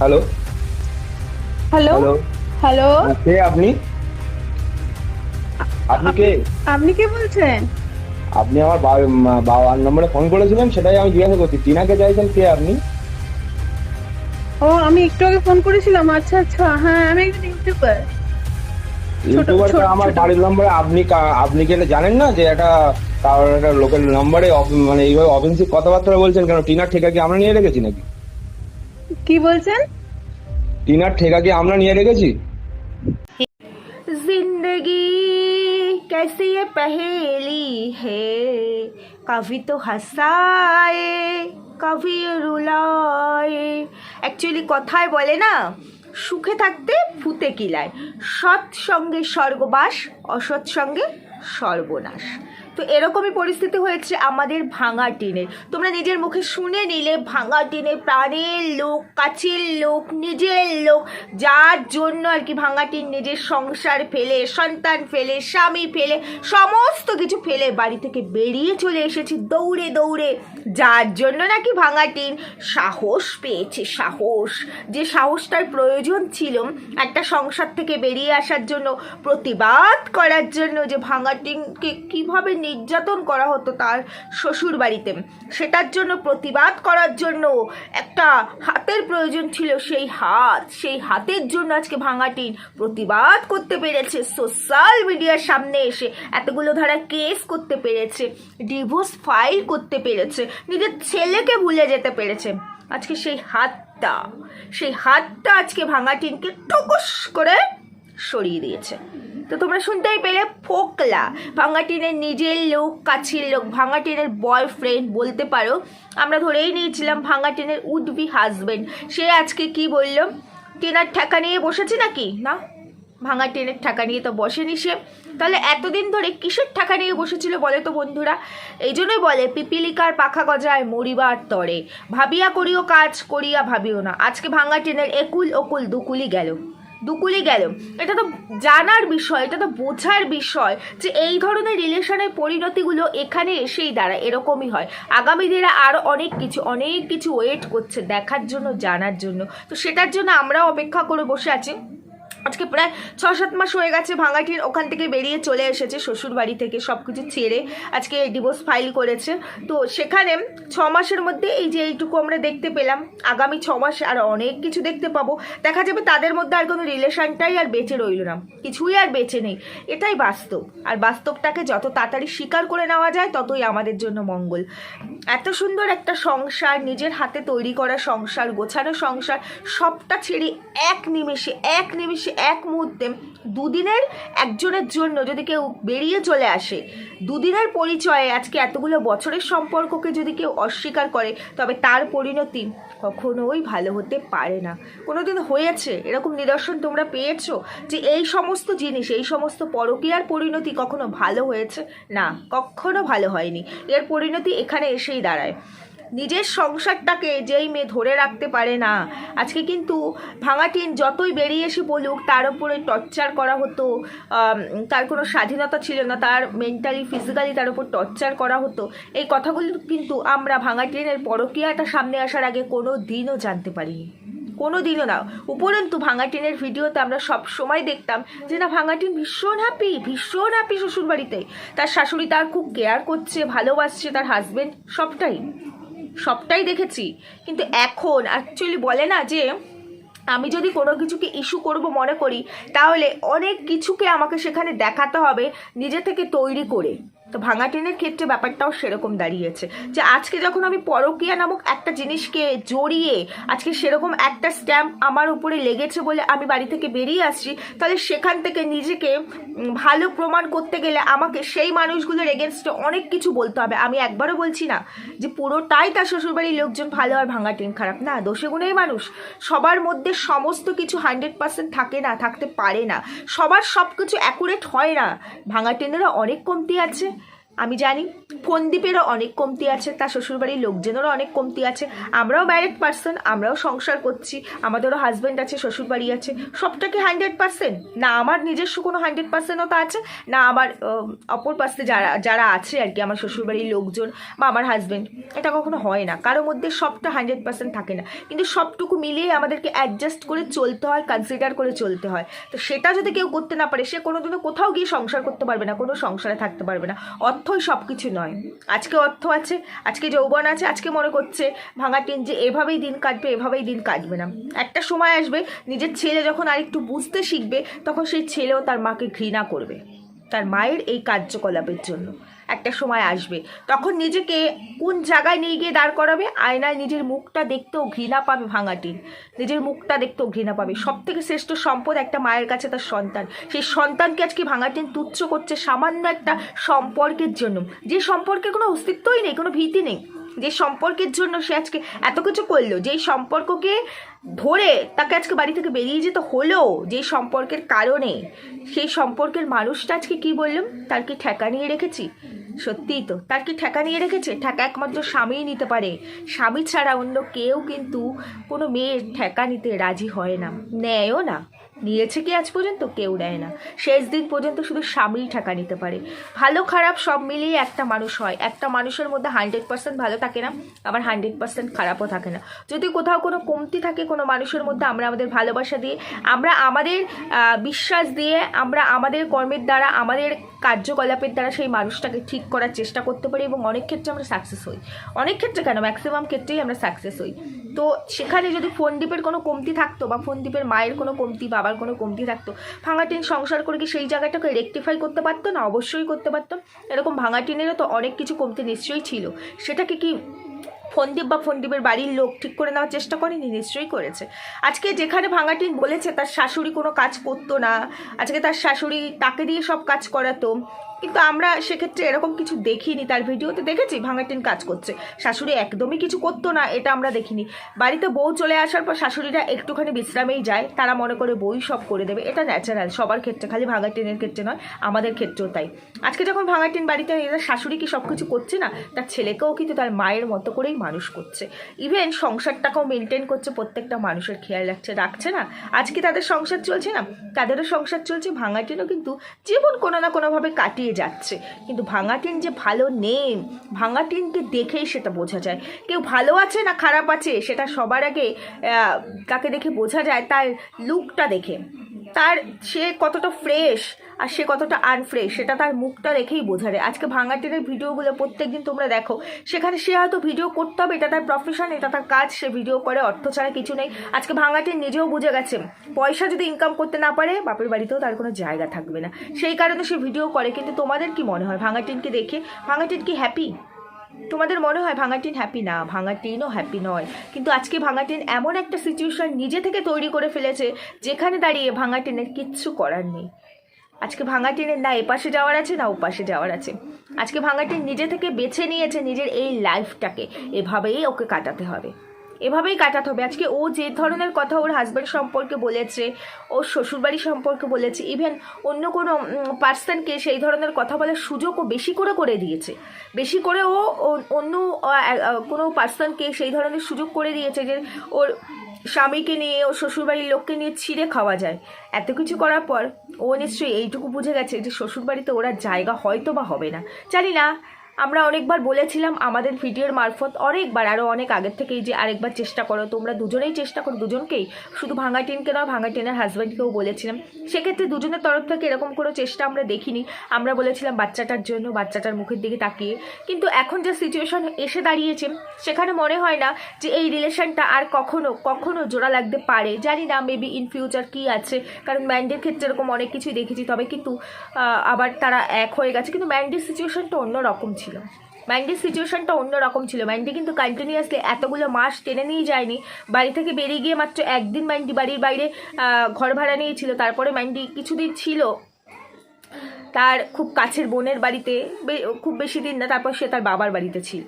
Hello hello hello কে আপনি? আপনি কে? আপনি কে বলছেন? আপনি আমার বাবার নম্বরে ফোন করেছিলেন সেটাই আমি জিজ্ঞাসা করছি। টিনাকে চাইছেন কে আপনি? ও আমি একটু আগে ফোন করেছিলাম। আচ্ছা আচ্ছা। হ্যাঁ আমি একজন ইউটিউবার ইউটিউবার আমার বাড়ির নম্বরে আপনি আপনি কি এটা জানেন না যে এটা কারোর একটা লোকের নম্বরে মানে এইভাবে অফেন্সিভ কথাবার্তা বলছেন কেন? টিনার ঠেকা কি আমরা নিয়ে রেখেছি নাকি? কি বলছেন টিনার ঠেকা কি আমরা নিয়ে রেখেছি जिंदगी कैसी ये पहेली है कभी तो हंसाए कभी রুলায় অ্যাকচুয়ালি কথায় বলে না সুখে থাকতে ফুতে কিলায় সৎ সঙ্গে স্বর্গবাস অসৎ সঙ্গে সর্বনাশ তো এরকমই পরিস্থিতি হয়েছে আমাদের ভাঙা টিনের। তোমরা নিজের মুখে শুনে নিলে, ভাঙা টিনে প্রাণের লোক, কাছের লোক, নিজের লোক, যার জন্য আর কি ভাঙা টিন নিজের সংসার ফেলে, সন্তান ফেলে, স্বামী ফেলে, সমস্ত কিছু ফেলে বাড়ি থেকে বেরিয়ে চলে এসেছি দৌড়ে দৌড়ে। যার জন্য নাকি ভাঙা টিন সাহস পেয়েছে, সাহস। যে সাহসটার প্রয়োজন ছিল একটা সংসার থেকে বেরিয়ে আসার জন্য, প্রতিবাদ করার জন্য যে ভাঙা টিনকে কীভাবে নির্যাতন করা হতো তার শ্বশুর বাড়িতে সেটার জন্য প্রতিবাদ করার জন্য একটা হাতের প্রয়োজন ছিল, সেই হাত। সেই হাতের জন্য আজকে ভাঙা টিন প্রতিবাদ করতে পেরেছে। সোশ্যাল মিডিয়ার সামনে এসে এতগুলো ধারা কেস করতে পেরেছে, ডিভোর্স ফাইল করতে পেরেছে, নিজের ছেলেকে ভুলে যেতে পেরেছে। আজকে সেই হাতটা সেই হাতটা আজকে ভাঙাটিনকে টকস করে সরিয়ে দিয়েছে। তো তোমরা শুনতেই পেলে ফোকলা। ভাঙাটিনের নিজের লোক, কাছের লোক ভাঙাটিনের বয়ফ্রেন্ড বলতে পারো। আমরা ধরেই নিয়েছিলাম ভাঙাটিনের উড বি হাজবেন্ড সে আজকে কি বলল? টিনার ঠেকা নিয়ে বসেছে নাকি? না? ভাঙা টেনের ঠাকা নিয়ে তো বসেনি সে। তাহলে এতদিন ধরে কিসের ঠাকা নিয়ে বসেছিল বলে তো বন্ধুরা? এই জন্যই বলে, পিপিলিকার পাখা গজায় মরিবার তরে। ভাবিয়া করিও কাজ, করিয়া ভাবিও না। আজকে ভাঙা টেনের একুল ওকুল দুকুলি গেল। দুকুলি গেল। এটা তো জানার বিষয়, এটা তো বোঝার বিষয় যে এই ধরনের রিলেশনের পরিণতিগুলো এখানে এসেই দাঁড়ায়, এরকমই হয়। আগামী দিনে আরও অনেক কিছু অনেক কিছু ওয়েট করছে দেখার জন্য, জানার জন্য। তো সেটার জন্য আমরাও অপেক্ষা করে বসে আছি। আজকে প্রায় ছ সাত মাস হয়ে গেছে ভাঙাটির, ওখান থেকে বেরিয়ে চলে এসেছে শ্বশুর বাড়ি থেকে সব কিছু ছেড়ে আজকে ডিভোর্স ফাইল করেছে। তো সেখানে ছ মাসের মধ্যে এই যে এইটুকু আমরা দেখতে পেলাম, আগামী ছ মাসে আর অনেক কিছু দেখতে পাবো। দেখা যাবে তাদের মধ্যে আর কোনো রিলেশনটাই আর বেঁচে রইল না, কিছুই আর বেঁচে নেই। এটাই বাস্তব, আর বাস্তবটাকে যত তাড়াতাড়ি স্বীকার করে নেওয়া যায়, ততই আমাদের জন্য মঙ্গল। এত সুন্দর একটা সংসার, নিজের হাতে তৈরি করা সংসার, গোছানো সংসার, সবটা ছেড়ে এক নিমেষে এক নিমেষে, এক মুহূর্তে, দুদিনের একজনের জন্য যদি কেউ বেরিয়ে চলে আসে, দুদিনের পরিচয়ে আজকে এতগুলো বছরের সম্পর্ককে যদি কেউ অস্বীকার করে, তবে তার পরিণতি কখনোই ভালো হতে পারে না। কোনো দিন হয়েছে এরকম নিদর্শন তোমরা পেয়েছ যে এই সমস্ত জিনিস, এই সমস্ত পরকীয়ার পরিণতি কখনো ভালো হয়েছে? না, কখনো ভালো হয়নি। এর পরিণতি এখানে এসেই দাঁড়ায়। নিজের সংসারটাকে যেই মেয়ে ধরে রাখতে পারে না, আজকে কিন্তু ভাঙাটিন যতই বেরিয়ে এসে বলুক তার উপরে টর্চার করা হতো তার কোনো স্বাধীনতা ছিল না, তার মেন্টালি ফিজিক্যালি তার উপর টর্চার করা হতো। এই কথাগুলো কিন্তু আমরা ভাঙাটিনের পরকীয়াটা সামনে আসার আগে কোনো দিনও জানতে পারিনি। কোনো দিনও না। উপরন্তু ভাঙাটিনের ভিডিওতে আমরা সব সময় দেখতাম যে না, ভাঙাটিন ভীষণ হ্যাপি ভীষণ হ্যাপি শ্বশুরবাড়িতে। তার শাশুড়ি তার খুব কেয়ার করছে, ভালোবাসছে, তার হাজবেন্ড সবটাই সবটাই দেখেছি। কিন্তু এখন অ্যাকচুয়ালি বলে না যে, আমি যদি কোনো কিছুকে ইস্যু করব মনে করি, তাহলে অনেক কিছুকে আমাকে সেখানে দেখাতে হবে নিজে থেকে তৈরি করে। তো ভাঙা টেনের ক্ষেত্রে ব্যাপারটাও সেরকম দাঁড়িয়েছে। যে আজকে যখন আমি পরকীয়া নামক একটা জিনিসকে জড়িয়ে আজকে সেরকম একটা স্ট্যাম্প আমার উপরে লেগেছে বলে আমি বাড়ি থেকে বেরিয়ে আসছি, তাহলে সেখান থেকে নিজেকে ভালো প্রমাণ করতে গেলে আমাকে সেই মানুষগুলোর এগেনস্টে অনেক কিছু বলতে হবে। আমি একবারও বলছি না যে পুরোটাই তার শ্বশুরবাড়ির লোকজন ভালো আর ভাঙা টেন খারাপ। না দোষে গুণেই মানুষ। সবার মধ্যে সমস্ত কিছু হান্ড্রেড পার্সেন্ট থাকে না, থাকতে পারে না। সবার সব কিছু অ্যাকুরেট হয় না। ভাঙা টেনেরও অনেক কমতি আছে। আমি জানি ফোনদ্বীপেরও অনেক কমতি আছে, তার শ্বশুরবাড়ির লোকজনেরও অনেক কমতি আছে। আমরাও ম্যারিড পার্সন আমরাও সংসার করছি, আমাদেরও হাজব্যান্ড আছে, শ্বশুরবাড়ি আছে, সবটাকে হান্ড্রেড পার্সেন্ট না আমার নিজস্ব কোনো হান্ড্রেড পার্সেন্টও আছে, না আমার অপর পাশে যারা যারা আছে আর কি, আমার শ্বশুরবাড়ির লোকজন বা আমার হাজব্যান্ড এটা কখনো হয় না। কারোর মধ্যে সবটা হান্ড্রেড পার্সেন্ট থাকে না। কিন্তু সবটুকু মিলিয়ে আমাদেরকে অ্যাডজাস্ট করে চলতে হয় কনসিডার করে চলতে হয়। তো সেটা যদি কেউ করতে না পারে, সে কোনোদিনও কোথাও গিয়ে সংসার করতে পারবে না, কোনো সংসারে থাকতে পারবে না। অর্থই সব কিছু নয়। আজকে অর্থ আছে, আজকে যৌবন আছে, আজকে মনে করছে ভাঙা টিন যে এভাবেই দিন কাটবে, এভাবেই দিন কাটবে না। একটা সময় আসবে, নিজের ছেলে যখন আরেকটু বুঝতে শিখবে, তখন সেই ছেলেও তার মাকে ঘৃণা করবে। তার মায়ের এই কার্যকলাপের জন্য। একটা সময় আসবে। তখন নিজেকে কোন জায়গায় নিয়ে গিয়ে দাঁড় করাবে? আয়নায় নিজের মুখটা দেখতেও ঘৃণা পাবে ভাঙাটির। নিজের মুখটা দেখতেও ঘৃণা পাবে। সব থেকে শ্রেষ্ঠ সম্পদ একটা মায়ের কাছে তার সন্তান। সেই সন্তানকে আজকে ভাঙাটিন তুচ্ছ করছে সামান্য একটা সম্পর্কের জন্য। যে সম্পর্কে কোনো অস্তিত্বই নেই, কোনো ভীতি নেই। যে সম্পর্কের জন্য সে আজকে এত কিছু করল যেই সম্পর্ককে ধরে তাকে আজকে বাড়ি থেকে বেরিয়ে যেতে হলো যেই সম্পর্কের কারণে, সেই সম্পর্কের মানুষটা আজকে কি বললাম তার কি ঠেকা নিয়ে রেখেছি? সত্যিই তো, তার কি ঠেকা নিয়ে রেখেছে? ঠেকা একমাত্র স্বামীই নিতে পারে। স্বামী ছাড়া অন্য কেউ কিন্তু কোনো মেয়ের ঠেকা নিতে রাজি হয় না, নেয়ও না। নিয়েছে কি আজ পর্যন্ত? কেউ নেয় না। শেষ দিন পর্যন্ত শুধু স্বামীই ঠেকা নিতে পারে। ভালো খারাপ সব মিলিয়ে একটা মানুষ হয়। একটা মানুষের মধ্যে হান্ড্রেড পার্সেন্ট ভালো থাকে না, আবার হান্ড্রেড পার্সেন্ট খারাপও থাকে না। যদি কোথাও কোনো কমতি থাকে কোনো মানুষের মধ্যে, আমরা আমাদের ভালোবাসা দিয়ে, আমরা আমাদের বিশ্বাস দিয়ে, আমরা আমাদের কর্মের দ্বারা, আমাদের কার্যকলাপের দ্বারা সেই মানুষটাকে ঠিক করার চেষ্টা করতে পারি এবং অনেক ক্ষেত্রে আমরা সাকসেস হই। অনেক ক্ষেত্রে কেন? ম্যাক্সিমাম ক্ষেত্রেই আমরা সাকসেস হই। তো সেখানে যদি ফোনদ্বীপের কোনো কমতি থাকতো বা ফোনদ্বীপের মায়ের কোনো কমতি বাবার কোনো কমতি থাকতো। ভাঙাটিন সংসার করে কি সেই জায়গাটাকে রেকটিফাই করতে পারতো? না, অবশ্যই করতে পারতো। এরকম ভাঙাটিনেরও তো অনেক কিছু কমতি নিশ্চয়ই ছিল। সেটাকে কি ফোনদীপ বা ফোনদীপের বাড়ির লোক ঠিক করে নেওয়ার চেষ্টা করেনি? নিশ্চয়ই করেছে। আজকে যেখানে ভাঙাটিন বলেছে, তার শাশুড়ি কোনো কাজ করতো না। আজকে তার শাশুড়ি তাকে দিয়ে সব কাজ করাতো। কিন্তু আমরা সেক্ষেত্রে এরকম কিছু দেখিনি তার ভিডিওতে। দেখেছি, ভাঙাটিন কাজ করছে। শাশুড়ি একদমই কিছু করতো না, এটা আমরা দেখিনি। বাড়িতে বউ চলে আসার পর শাশুড়িরা একটুখানি বিশ্রামেই যায়, তারা মনে করে বই সব করে দেবে। এটা ন্যাচারাল সবার ক্ষেত্রে, খালি ভাঙাটিনের ক্ষেত্রে নয়, আমাদের ক্ষেত্রেও তাই। আজকে যখন ভাঙাটিন বাড়িতে এরা শাশুড়ি কি সব কিছু করছে না, তার ছেলেকেও কিন্তু তার মায়ের মতো করেই মানুষ করছে। ইভেন সংসারটাকেও মেনটেন করছে, প্রত্যেকটা মানুষের খেয়াল রাখছে রাখছে না? আজকে তাদের সংসার চলছে না? তাদেরও সংসার চলছে, ভাঙাটিনও কিন্তু জীবন কোনো না কোনোভাবে কাটিয়ে যাচ্ছে। কিন্তু ভাঙাটিন যে ভালো নেই ভাঙাটিনকে দেখেই সেটা বোঝা যায়। কেউ ভালো আছে না খারাপ আছে, সেটা সবার আগে তাকে দেখে বোঝা যায়, তার লুকটা দেখে। তার, সে কতটা ফ্রেশ আর সে কতটা আনফ্রেশ সেটা তার মুখটা দেখেই বোঝা যায়। আজকে ভাঙাটিনের ভিডিওগুলো প্রত্যেকদিন তোমরা দেখো, সেখানে সে হয়তো ভিডিও করতে হবে, এটা তার প্রফেশন এটা তার কাজ, সে ভিডিও করে, অর্থ ছাড়া কিছু নেই। আজকে ভাঙাটিন নিজেও বুঝে গেছে, পয়সা যদি ইনকাম করতে না পারে, বাপের বাড়িতেও তার কোনো জায়গা থাকবে না। সেই কারণে সে ভিডিও করে, কিন্তু তোমাদের কি মনে হয়? ভাঙাটিনকে দেখে ভাঙাটিন কি হ্যাপি তোমাদের মনে হয় ভাঙাটিন হ্যাপি না ভাঙাটিনও হ্যাপি নয়। কিন্তু আজকে ভাঙাটিন এমন একটা সিচুয়েশন নিজে থেকে তৈরি করে ফেলেছে, যেখানে দাঁড়িয়ে ভাঙাটিনের কিচ্ছু করার নেই। আজকে ভাঙাটিনের না, এপাশে যাওয়ার আছে, না, ওপাশে যাওয়ার আছে। আজকে ভাঙাটিন নিজে থেকে বেছে নিয়েছে নিজের এই লাইফটাকে। এভাবেই ওকে কাটাতে হবে। এভাবেই কাটাতে হবে। আজকে ও যে ধরনের কথা ওর হাজব্যান্ড সম্পর্কে বলেছে ওর শ্বশুরবাড়ি সম্পর্কে বলেছে ইভেন অন্য কোনো পার্সনকে সেই ধরনের কথা বলার সুযোগ ও বেশি করে করে দিয়েছে। বেশি করে ও অন্য কোনো পার্সনকে সেই ধরনের সুযোগ করে দিয়েছে যে ওর স্বামীকে নিয়ে ও শ্বশুরবাড়ির লোককে নিয়ে ছিঁড়ে খাওয়া যায়। এত কিছু করার পর ও নিশ্চয়ই এইটুকু বুঝে গেছে যে শ্বশুরবাড়িতে ওরা জায়গা হয়তো বা হবে না। জানি না আমরা অনেকবার বলেছিলাম আমাদের ভিডিওর মারফত অনেকবার আরও অনেক আগের থেকেই যে আরেকবার চেষ্টা করো, তোমরা দুজনেই চেষ্টা করো, দুজনকেই, শুধু ভাঙা টিনকে নয়, ভাঙা টিনের হাজব্যান্ডকেও বলেছিলাম। সেক্ষেত্রে দুজনের তরফ থেকে এরকম কোনো চেষ্টা আমরা দেখিনি। আমরা বলেছিলাম বাচ্চাটার জন্য, বাচ্চাটার মুখের দিকে তাকিয়ে। কিন্তু এখন যে সিচুয়েশন এসে দাঁড়িয়েছে, সেখানে মনে হয় না যে এই রিলেশনটা আর কখনো কখনো জোড়া লাগতে পারে। জানি না মেবি ইন ফিউচার কী আছে। কারণ ম্যান্ডের ক্ষেত্রে এরকম অনেক কিছুই দেখেছি, তবে কিন্তু আবার তারা এক হয়ে গেছে। কিন্তু ম্যান্ডের সিচুয়েশনটা অন্য রকম ছিল। ম্যান্ডির সিচুয়েশনটা অন্য রকম ছিল। ম্যান্ডি কিন্তু কন্টিনিউয়াসলি এতগুলো মাস টেনে নিয়ে যায়নি। বাড়ি থেকে বেরিয়ে গিয়ে মাত্র একদিন ম্যান্ডি বাড়ির বাইরে ঘর ভাড়া নিয়েছিল। তারপরে ম্যান্ডি কিছুদিন ছিল তার খুব কাছের বোনের বাড়িতে খুব বেশি দিন না, তারপর সে তার বাবার বাড়িতে ছিল।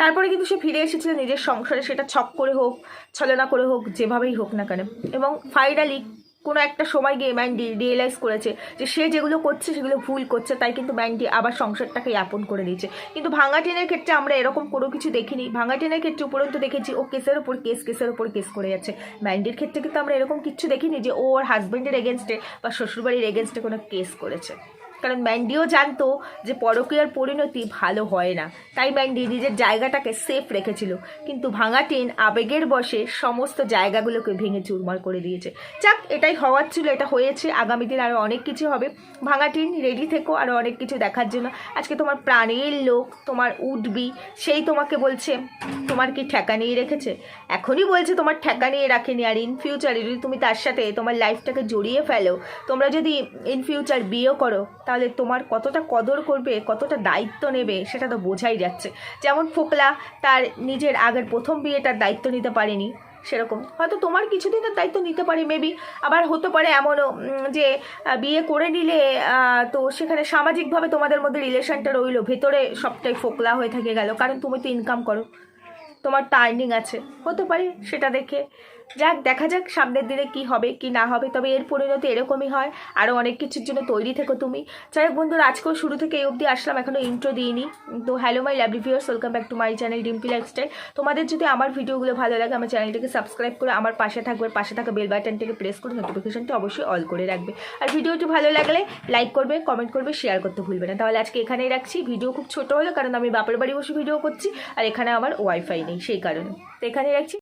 তারপরে কিন্তু সে ফিরে এসেছিল নিজের সংসারে। সেটা ছক করে হোক, ছলনা করে হোক, যেভাবেই হোক না কেন। এবং ফাইনালি কোনো একটা সময় গিয়ে ম্যান্ডি রিয়েলাইজ করেছে যে সে যেগুলো করছে, সেগুলো ভুল করছে, তাই কিন্তু ম্যান্ডি আবার সংসারটাকে আপন করে দিয়েছে কিন্তু ভাঙা টেনের ক্ষেত্রে আমরা এরকম কোনো কিছু দেখিনি। ভাঙা টেনের ক্ষেত্রে উপরন্ত দেখেছি, ও কেসের ওপর কেস, কেসের ওপর কেস করে যাচ্ছে। ম্যান্ডির ক্ষেত্রে কিন্তু আমরা এরকম কিছু দেখিনি যে ও ওর হাজব্যান্ডের এগেনস্টে বা শ্বশুরবাড়ির এগেনস্টে কোনো কেস করেছে। কারণ ম্যান্ডিও জানতো যে পরকীয়ার পরিণতি ভালো হয় না। তাই ম্যান্ডি নিজের জায়গাটাকে সেফ রেখেছিল। কিন্তু ভাঙা টিন আবেগের বসে সমস্ত জায়গাগুলোকে ভেঙে চুরমার করে দিয়েছে। যাক, এটাই হওয়ার ছিল, এটা হয়েছে। আগামী দিন আরও অনেক কিছু হবে। ভাঙা টিন রেডি থেকো আরও অনেক কিছু দেখার জন্য। আজকে তোমার প্রাণের লোক, তোমার উঠবি সেই তোমাকে বলছে, তোমার কি ঠেকা নিয়ে রেখেছে? এখনই বলছে, তোমার ঠেকা নিয়ে রাখেনি আর ইন ফিউচারে যদি তুমি তার সাথে তোমার লাইফটাকে জড়িয়ে ফেলো, তোমরা যদি ইন ফিউচার বিয়েও করো তাহলে তোমার কতটা কদর করবে, কতটা দায়িত্ব নেবে সেটা তো বোঝাই যাচ্ছে। যেমন ফোকলা তার নিজের আগের প্রথম বিয়েটার দায়িত্ব নিতে পারেনি, সেরকম। হয়তো তোমার কিছুদিনের দায়িত্ব নিতে পারে মেবি আবার হতে পারে এমনও যে বিয়ে করে নিলে তো সেখানে সামাজিকভাবে তোমাদের মধ্যে রিলেশনটা রইল, ভেতরে সবটাই ফোকলা হয়ে থেকে গেল। কারণ তুমি তো ইনকাম করো, তোমার টার্নিং আছে। হতে পারে সেটা দেখে। যাক, দেখা যাক সামনের দিনে কি হবে, কি না হবে, তবে এর পরিণতি এরকমই হয়। আরও অনেক কিছুর জন্য তৈরি থেকো তুমি। যাই হোক বন্ধুরা, আজকেও শুরু থেকে এই অবধি আসলাম এখনও ইন্ট্রো দিইনি। তো hello my lovely viewers welcome back to my channel Dimpi lifestyle তোমাদের যদি আমার ভিডিওগুলো ভালো লাগে, আমার চ্যানেলটিকে সাবস্ক্রাইব করে আমার পাশে থাকবে পাশে থাকা বেল বাটনটিকে প্রেস করে নোটিফিকেশনটি অবশ্যই অল করে রাখবে। আর ভিডিওটি ভালো লাগলে লাইক করবে কমেন্ট করবে শেয়ার করতে ভুলবে না। তাহলে আজকে এখানেই রাখছি। ভিডিও খুব ছোট হলো, কারণ আমি বাপের বাড়ি বসে ভিডিও করছি, আর এখানে আমার ওয়াইফাই নেই, সেই কারণে। তো এখানেই রাখছি।